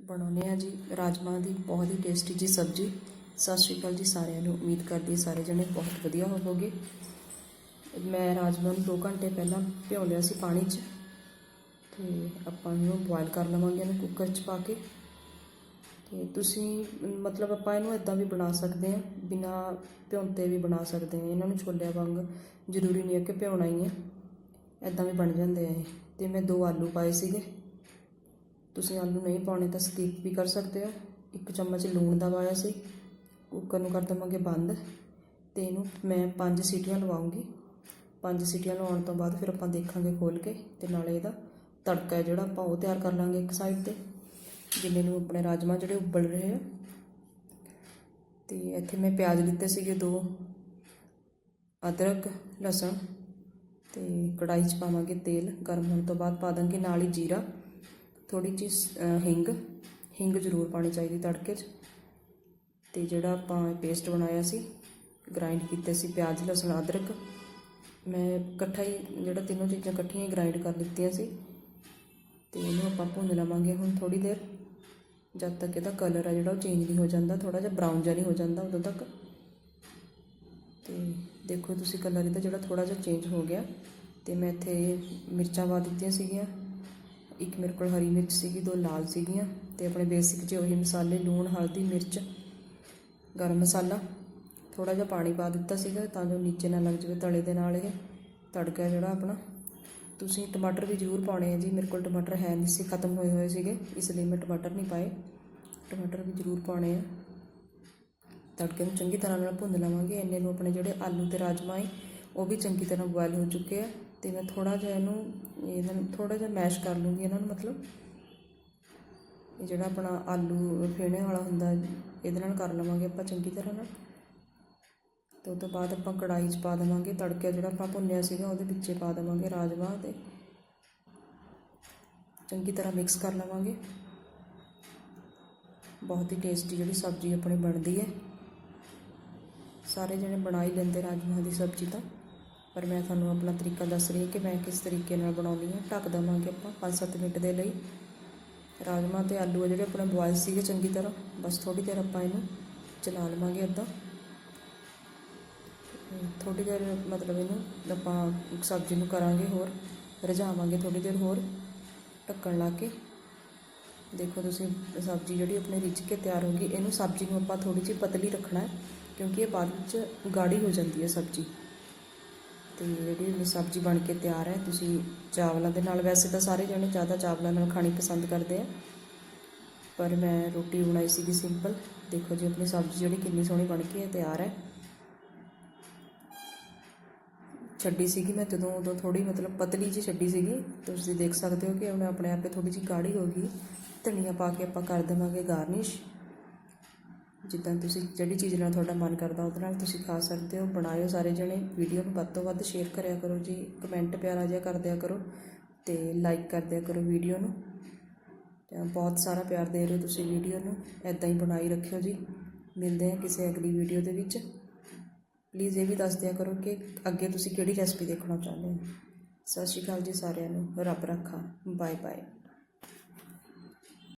ਬਣਾਉਂਦੇ ਹਾਂ ਜੀ। ਰਾਜਮਾਂਹ ਦੀ ਬਹੁਤ ਹੀ ਟੇਸਟੀ ਜੀ ਸਬਜ਼ੀ। ਸਤਿ ਸ਼੍ਰੀ ਅਕਾਲ ਜੀ ਸਾਰਿਆਂ ਨੂੰ। ਉਮੀਦ ਕਰਦੀ ਸਾਰੇ ਜਣੇ ਬਹੁਤ ਵਧੀਆ ਹੋਵੋਗੇ। ਮੈਂ ਰਾਜਮਾਂਹ ਨੂੰ 2 ਘੰਟੇ ਪਹਿਲਾਂ ਭਿਓ ਲਿਆ ਸੀ ਪਾਣੀ 'ਚ। ਤੇ ਆਪਾਂ ਇਹਨੂੰ ਬੋਇਲ ਕਰ ਲਵਾਂਗੇ ਇਹਨੂੰ ਕੁੱਕਰ 'ਚ ਪਾ ਕੇ। ਤੇ ਤੁਸੀਂ ਮਤਲਬ ਆਪਾਂ ਇਹਨੂੰ ਇਦਾਂ ਵੀ ਬਣਾ ਸਕਦੇ ਆ ਬਿਨਾ ਭਿਉਂਤੇ ਵੀ ਬਣਾ ਸਕਦੇ ਆ ਇਹਨਾਂ ਨੂੰ ਛੋਲਿਆਂ ਵਾਂਗ ਜ਼ਰੂਰੀ ਨਹੀਂ ਹੈ ਕਿ ਭਿਉਣਾ ਹੀ ਹੈ। ਇਦਾਂ ਵੀ ਬਣ ਜਾਂਦੇ ਆ ਇਹ। ਤੇ ਮੈਂ ਦੋ ਆਲੂ ਪਾਏ ਸੀਗੇ। ਤੁਸੀਂ ਆਲੂ ਨਹੀਂ ਪਾਉਣੇ ਤਾਂ ਸਕਿਪ ਵੀ ਕਰ ਸਕਦੇ ਹੋ। ਇੱਕ ਚਮਚ ਲੂਣ ਦਾ ਪਾਇਆ ਸੀ। ਕੁੱਕਰ ਨੂੰ ਕਰ ਦੇਵਾਂਗੇ ਬੰਦ। ਤੇ ਇਹਨੂੰ ਮੈਂ ਪੰਜ ਸੀਟੀਆਂ ਲਵਾਉਂਗੀ। ਪੰਜ ਸੀਟੀਆਂ ਲਵਾਉਣ ਤੋਂ ਬਾਅਦ ਫਿਰ ਆਪਾਂ ਦੇਖਾਂਗੇ ਖੋਲ ਕੇ ਤੇ ਨਾਲੇ ਇਹਦਾ ਤੜਕਾ ਹੈ ਜਿਹੜਾ ਆਪਾਂ ਉਹ ਤਿਆਰ ਕਰ ਲਾਂਗੇ ਇੱਕ ਸਾਈਡ ਤੇ, ਜਿੰਨੇ ਨੂੰ ਆਪਣੇ ਰਾਜਮਾ ਜਿਹੜੇ ਉਬਲ ਰਹੇ ਆ। ਤੇ ਇੱਥੇ ਮੈਂ ਪਿਆਜ਼ ਲਿੱਤੇ ਸੀਗੇ ਦੋ, ਅਦਰਕ, ਲਸਣ ਤੇ ਕੜਾਈ 'ਚ ਪਾਵਾਂਗੇ ਤੇਲ। ਗਰਮ ਹੋਣ ਤੋਂ ਬਾਅਦ ਪਾ ਦਾਂਗੇ ਨਾਲ ਹੀ ਜੀਰਾ। ਥੋੜੀ ਜਿਹੀ ਸ- ਹਿੰਗ ਹਿੰਗ ਜ਼ਰੂਰ ਪਾਣੀ ਚਾਹੀਦੀ ਤੜਕੇ 'ਚ। ਤੇ ਜਿਹੜਾ ਆਪਾਂ ਪੇਸਟ ਬਣਾਇਆ ਸੀ, ਗ੍ਰਾਈਂਡ ਕੀਤੇ ਸੀ ਪਿਆਜ਼, ਲਸਣ, ਅਦਰਕ, ਮੈਂ ਇਕੱਠਾ ਹੀ ਜਿਹੜਾ ਤਿੰਨੋਂ ਚੀਜ਼ਾਂ ਇਕੱਠੀਆਂ ਹੀ ਗ੍ਰਾਈਂਡ ਕਰ ਲਿੱਤੀਆਂ ਸੀ। ਤੇ ਇਹਨੂੰ ਆਪਾਂ ਭੁੰਨ ਲਵਾਂਗੇ ਹੁਣ ਥੋੜੀ ਦੇਰ। ਜਦ ਤੱਕ ਇਹਦਾ ਕਲਰ ਆ ਜਿਹੜਾ ਉਹ ਚੇਂਜ ਨਹੀਂ ਹੋ ਜਾਂਦਾ ਥੋੜਾ ਜਿਹਾ ਬਰਾਊਨ ਜਿਹਾ ਨਹੀਂ ਹੋ ਜਾਂਦਾ ਉਦੋਂ ਤੱਕ। ਤੇ ਦੇਖੋ ਤੁਸੀਂ ਕਲਰ ਇਹਦਾ ਜਿਹੜਾ ਥੋੜਾ ਜਿਹਾ ਚੇਂਜ ਹੋ ਗਿਆ। ਤੇ ਮੈਂ ਇੱਥੇ ਮਿਰਚਾਂ ਪਾ ਦਿੱਤੀਆਂ ਸੀਗੀਆਂ। ਇੱਕ ਮੇਰੇ ਕੋਲ ਹਰੀ ਮਿਰਚ ਸੀਗੀ, ਦੋ ਲਾਲ ਸੀਗੀਆਂ ਤੇ ਆਪਣੇ ਬੇਸਿਕ ਜਿਹੇ ਉਹੀ ਮਸਾਲੇ, ਲੂਣ, ਹਲਦੀ, ਮਿਰਚ, ਗਰਮ ਮਸਾਲਾ ਥੋੜਾ ਜਿਹਾ ਪਾਣੀ ਪਾ ਦਿੱਤਾ ਸੀਗਾ ਤਾਂ ਜੋ ਨੀਚੇ ਨਾ ਲੱਗ ਜਾਵੇ ਤਲੇ ਦੇ ਨਾਲ ਇਹ ਤੜਕਾ ਜਿਹੜਾ ਆਪਣਾ। ਤੁਸੀਂ ਟਮਾਟਰ ਵੀ ਜ਼ਰੂਰ ਪਾਉਣੇ ਆ ਜੀ, ਮੇਰੇ ਕੋਲ ਟਮਾਟਰ ਹੈ ਨਹੀਂ ਸੀ, ਖਤਮ ਹੋਏ ਹੋਏ ਸੀਗੇ, ਇਸ ਲਈ ਮੈਂ ਟਮਾਟਰ ਨਹੀਂ ਪਾਏ। ਟਮਾਟਰ ਵੀ ਜ਼ਰੂਰ ਪਾਉਣੇ ਆ। ਤੜਕੇ ਨੂੰ ਚੰਗੀ ਤਰ੍ਹਾਂ ਨਾਲ ਭੁੰਨ ਲਵਾਂਗੇ। ਇੰਨੇ ਨੂੰ ਆਪਣੇ ਜਿਹੜੇ ਆਲੂ ਤੇ ਰਾਜਮਾ ਹੈ, ਉਹ ਵੀ ਚੰਗੀ ਤਰ੍ਹਾਂ ਬੋਇਲ ਹੋ ਚੁੱਕੇ ਆ। ਤੇ ਮੈਂ ਥੋੜਾ ਜਿਹਾ ਇਹਨੂੰ ਇਹਨਾਂ ਨੂੰ ਥੋੜਾ ਜਿਹਾ ਮੈਸ਼ ਕਰ ਲੂੰਗੀ ਇਹਨਾਂ ਨੂੰ ਮਤਲਬ। ਇਹ ਜਿਹੜਾ ਆਪਣਾ ਆਲੂ ਫੇਣੇ ਵਾਲਾ ਹੁੰਦਾ, ਇਹਦੇ ਨਾਲ ਕਰ ਲਵਾਂਗੇ ਆਪਾਂ ਚੰਗੀ ਤਰ੍ਹਾਂ ਨਾਲ ਤੇ ਉਹ ਤੋਂ ਬਾਅਦ ਆਪਾਂ ਕੜਾਈ 'ਚ ਪਾ ਦੇਵਾਂਗੇ, ਤੜਕਾ ਜਿਹੜਾ ਆਪਾਂ ਭੁੰਨਿਆ ਸੀਗਾ ਉਹਦੇ ਵਿੱਚੇ ਪਾ ਦੇਵਾਂਗੇ ਰਾਜਮਾ ਤੇ। ਚੰਗੀ ਤਰ੍ਹਾਂ ਮਿਕਸ ਕਰ ਲਵਾਂਗੇ। ਬਹੁਤ ਹੀ ਟੇਸਟੀ ਜਿਹੜੀ ਸਬਜ਼ੀ ਆਪਣੀ ਬਣਦੀ ਹੈ। ਸਾਰੇ ਜਣੇ ਬਣਾ ਹੀ ਲੈਂਦੇ ਰਾਜਮਾ ਦੀ ਸਬਜ਼ੀ ਤਾਂ। ਪਰ ਮੈਂ ਤੁਹਾਨੂੰ ਆਪਣਾ ਤਰੀਕਾ ਦੱਸ ਰਹੀ ਹਾਂ ਕਿ ਮੈਂ ਕਿਸ ਤਰੀਕੇ ਨਾਲ ਬਣਾਉਂਦੀ ਹਾਂ। ਢੱਕ ਦੇਵਾਂਗੇ ਆਪਾਂ 5-7 ਮਿੰਟ ਦੇ ਲਈ। ਰਾਜਮਾ ਤੇ ਆਲੂ ਆ ਜਿਹੜੇ ਆਪਣੇ ਬੋਇਲ ਸੀਗੇ ਚੰਗੀ ਤਰ੍ਹਾਂ। ਬਸ ਥੋੜੀ ਦੇਰ ਆਪਾਂ ਇਹਨੂੰ ਚਲਾ ਲਵਾਂਗੇ ਅੱਧਾ। ਥੋੜੀ ਦੇਰ ਮਤਲਬ ਇਹਨੂੰ ਆਪਾਂ ਸਬਜ਼ੀ ਨੂੰ ਕਰਾਂਗੇ ਹੋਰ। ਰਝਾਵਾਂਗੇ ਥੋੜੀ ਦੇਰ ਹੋਰ ਢੱਕਣ ਲਾ ਕੇ। ਦੇਖੋ ਤੁਸੀਂ ਸਬਜ਼ੀ ਜਿਹੜੀ ਆਪਣੇ ਰਿੱਝ ਕੇ ਤਿਆਰ ਹੋ ਗਈ, ਇਹਨੂੰ ਸਬਜ਼ੀ ਨੂੰ ਆਪਾਂ ਥੋੜੀ ਜਿਹੀ ਪਤਲੀ ਰੱਖਣਾ ਹੈ, ਕਿਉਂਕਿ ਇਹ ਬਾਅਦ ਵਿੱਚ ਗਾੜੀ ਹੋ ਜਾਂਦੀ ਹੈ ਸਬਜ਼ੀ। ਤੇ ਜਿਹੜੀ ਸਬਜ਼ੀ ਬਣ ਕੇ ਤਿਆਰ ਹੈ, ਤੁਸੀਂ ਚਾਵਲਾਂ ਦੇ ਨਾਲ ਵੈਸੇ ਤਾਂ ਸਾਰੇ ਜਣੇ ਜ਼ਿਆਦਾ ਚਾਵਲਾਂ ਨਾਲ ਖਾਣੀ ਪਸੰਦ ਕਰਦੇ ਆ। ਪਰ ਮੈਂ ਰੋਟੀ ਬਣਾਈ ਸੀਗੀ ਸਿੰਪਲ। ਦੇਖੋ ਜੀ, ਆਪਣੀ ਸਬਜ਼ੀ ਜਿਹੜੀ ਕਿੰਨੀ ਸੋਹਣੀ ਬਣ ਕੇ ਤਿਆਰ ਹੈ। ਛੱਡੀ ਸੀਗੀ ਮੈਂ ਜਦੋਂ, ਉਦੋਂ ਥੋੜੀ ਮਤਲਬ ਪਤਲੀ ਜਿਹੀ ਛੱਡੀ ਸੀਗੀ। ਤੁਸੀਂ ਦੇਖ ਸਕਦੇ ਹੋ ਕਿ ਉਹਨੇ ਆਪਣੇ ਆਪੇ ਥੋੜੀ ਜਿਹੀ ਗਾੜੀ ਹੋ ਗਈ। ਧਨੀਆ ਪਾ ਕੇ ਆਪਾਂ ਕਰ ਦੇਵਾਂਗੇ ਗਾਰਨਿਸ਼। ਜਿੱਦਾਂ ਤੁਸੀਂ ਜਿਹੜੀ ਚੀਜ਼ ਨਾਲ ਤੁਹਾਡਾ ਮਨ ਕਰਦਾ, ਉਹਦੇ ਨਾਲ ਤੁਸੀਂ ਖਾ ਸਕਦੇ ਹੋ। ਬਣਾਇਓ ਸਾਰੇ ਜਣੇ ਵੀਡੀਓ ਨੂੰ ਵੱਧ ਤੋਂ ਵੱਧ ਸ਼ੇਅਰ ਕਰਿਆ ਕਰੋ ਜੀ। ਕਮੈਂਟ ਪਿਆਰਾ ਜਿਹਾ ਕਰ ਦਿਆ ਕਰੋ ਤੇ ਲਾਈਕ ਕਰ ਦਿਆ ਕਰੋ ਵੀਡੀਓ ਨੂੰ। ਬਹੁਤ ਸਾਰਾ ਪਿਆਰ ਦੇ ਰਹੇ ਹੋ ਤੁਸੀਂ ਵੀਡੀਓ ਨੂੰ। ਐਦਾਂ ਹੀ ਬਣਾਈ ਰੱਖਿਓ ਜੀ। ਮਿਲਦੇ ਹਾਂ ਕਿਸੇ ਅਗਲੀ ਵੀਡੀਓ ਦੇ ਵਿੱਚ। ਪਲੀਜ਼ ਇਹ ਵੀ ਦੱਸ ਦਿਆ ਕਰੋ ਕਿ ਅੱਗੇ ਤੁਸੀਂ ਕਿਹੜੀ ਰੈਸਪੀ ਦੇਖਣਾ ਚਾਹੁੰਦੇ ਹੋ। ਸਤਿ ਸ਼੍ਰੀ ਅਕਾਲ ਜੀ ਸਾਰਿਆਂ ਨੂੰ। ਰੱਬ ਰੱਖਾ। Bye bye